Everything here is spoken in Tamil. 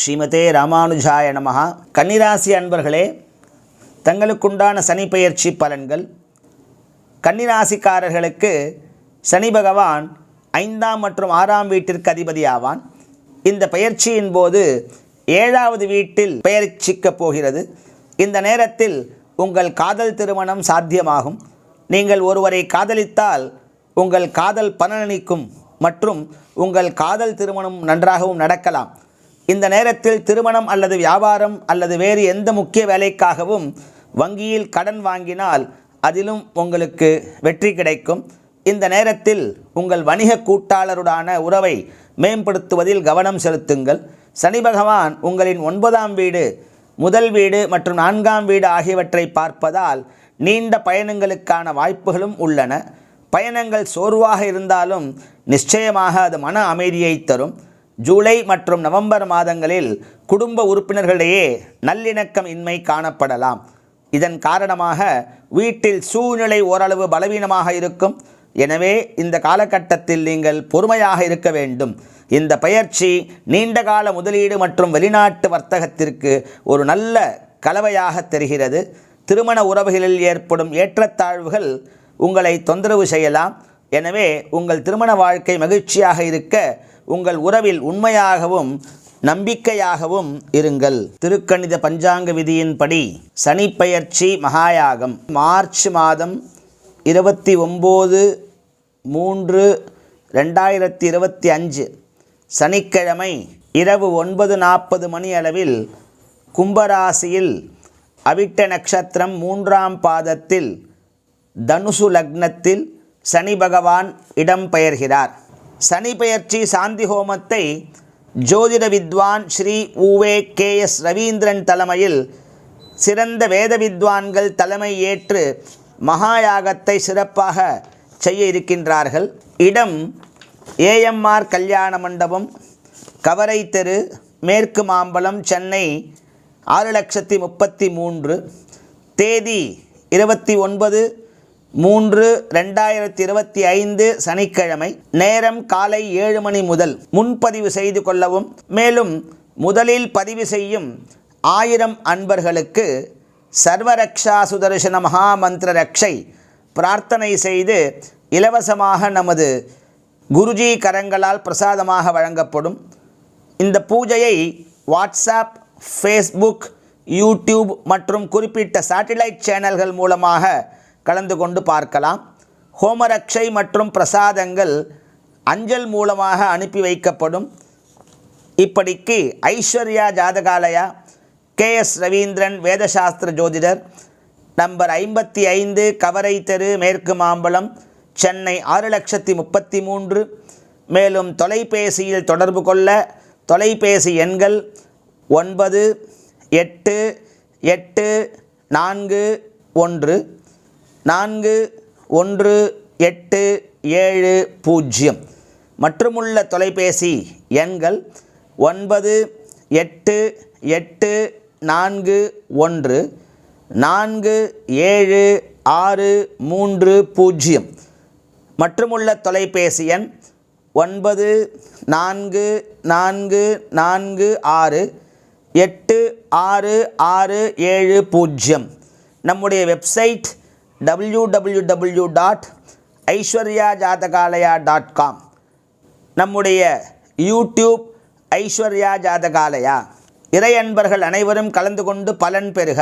ஸ்ரீமதே ராமானுஜாய நமகா கன்னிராசி அன்பர்களே தங்களுக்குண்டான சனி பயிற்சி பலன்கள். கன்னிராசிக்காரர்களுக்கு சனி பகவான் ஐந்தாம் மற்றும் ஆறாம் வீட்டிற்கு அதிபதி ஆவான். இந்த பயிற்சியின் போது ஏழாவது வீட்டில் பெயர்ச்சிக்கப் போகிறது. இந்த நேரத்தில் உங்கள் காதல் திருமணம் சாத்தியமாகும். நீங்கள் ஒருவரை காதலித்தால் உங்கள் காதல் பலனளிக்கும் மற்றும் உங்கள் காதல் திருமணம் நன்றாகவும் நடக்கலாம். இந்த நேரத்தில் திருமணம் அல்லது வியாபாரம் அல்லது வேறு எந்த முக்கிய வேலைக்காகவும் வங்கியில் கடன் வாங்கினால் அதிலும் உங்களுக்கு வெற்றி கிடைக்கும். இந்த நேரத்தில் உங்கள் வணிக கூட்டாளருடான உறவை மேம்படுத்துவதில் கவனம் செலுத்துங்கள். சனி பகவான் உங்களின் ஒன்பதாம் வீடு முதல் வீடு மற்றும் நான்காம் வீடு ஆகியவற்றை பார்ப்பதால் நீண்ட பயணங்களுக்கான வாய்ப்புகளும் உள்ளன. பயணங்கள் சோர்வாக இருந்தாலும் நிச்சயமாக அது மன அமைதியை தரும். ஜூலை மற்றும் நவம்பர் மாதங்களில் குடும்ப உறுப்பினர்களிடையே நல்லிணக்கம் இன்மை காணப்படலாம். இதன் காரணமாக வீட்டில் சூழ்நிலை ஓரளவு பலவீனமாக இருக்கும். எனவே இந்த காலகட்டத்தில் நீங்கள் பொறுமையாக இருக்க வேண்டும். இந்த பயிற்சி நீண்டகால முதலீடு மற்றும் வெளிநாட்டு வர்த்தகத்திற்கு ஒரு நல்ல கலவையாக தெரிகிறது. திருமண உறவுகளில் ஏற்படும் ஏற்றத்தாழ்வுகள் உங்களை தொந்தரவு செய்யலாம். எனவே உங்கள் திருமண வாழ்க்கை மகிழ்ச்சியாக இருக்க உங்கள் உறவில் உண்மையாகவும் நம்பிக்கையாகவும் இருங்கள். திருக்கணித பஞ்சாங்க விதியின்படி சனிப்பெயர்ச்சி மகாயாகம். மார்ச் மாதம் இருபத்தி ஒம்பது மூன்று ரெண்டாயிரத்தி இருபத்தி அஞ்சு சனிக்கிழமை இரவு ஒன்பது நாற்பது மணி அளவில் கும்பராசியில் அவிட்ட நட்சத்திரம் மூன்றாம் பாதத்தில் தனுசு லக்னத்தில் சனி பகவான் இடம் பெயர்கிறார். சனி பெயர்ச்சி சாந்தி ஹோமத்தை ஜோதிட வித்வான் ஸ்ரீ உவே கே எஸ் ரவீந்திரன் தலைமையில் சிறந்த வேத வித்வான்கள் தலைமை ஏற்று மகாயாகத்தை சிறப்பாக செய்ய இருக்கின்றார்கள். இடம் ஏஎம்ஆர் கல்யாண மண்டபம் கவரை தெரு மேற்கு மாம்பலம் சென்னை ஆறு லட்சத்தி முப்பத்தி மூன்று தேதி இருபத்தி ஒன்பது மூன்று ரெண்டாயிரத்தி இருபத்தி ஐந்து சனிக்கிழமை நேரம் காலை ஏழு மணி முதல் முன்பதிவு செய்து கொள்ளவும் மேலும் முதலில் பதிவு செய்யும் ஆயிரம் அன்பர்களுக்கு சர்வரக்ஷா சுதர்சன மகாமந்திர ரக்ஷை பிரார்த்தனை செய்து இலவசமாக நமது குருஜி கரங்களால் பிரசாதமாக வழங்கப்படும். இந்த பூஜையை வாட்ஸ்அப் ஃபேஸ்புக் யூடியூப் மற்றும் குறிப்பிட்ட சேட்டிலைட் சேனல்கள் மூலமாக கலந்து கொண்டு பார்க்கலாம். ஹோமரக்ஷை மற்றும் பிரசாதங்கள் அஞ்சல் மூலமாக அனுப்பி வைக்கப்படும். இப்படிக்கு ஐஸ்வர்யா ஜாதகாலயா கே எஸ் ரவீந்திரன் வேதசாஸ்திர ஜோதிடர் நம்பர் ஐம்பத்தி ஐந்து கவரை தெரு மேற்கு மாம்பலம் சென்னை ஆறு லட்சத்தி முப்பத்தி மூன்று. மேலும் தொலைபேசியில் தொடர்பு கொள்ள தொலைபேசி எண்கள் ஒன்பது எட்டு எட்டு நான்கு ஒன்று. நான்கு ஒன்று எட்டு ஏழு பூஜ்ஜியம். மற்றுமுள்ள தொலைபேசி எண்கள் ஒன்பது எட்டு எட்டு நான்கு ஒன்று நான்கு ஏழு ஆறு மூன்று பூஜ்ஜியம். மற்றுமுள்ள தொலைபேசி எண் ஒன்பது நான்கு நான்கு நான்கு ஆறு எட்டு ஆறு ஆறு ஏழு பூஜ்ஜியம். நம்முடைய website W W W dot Aishwarya Jathagalaya dot com நம்முடைய யூடியூப் ஐஸ்வர்யா ஜாதகாலயா இறை அன்பர்கள் அனைவரும் கலந்து கொண்டு பலன் பெறுக.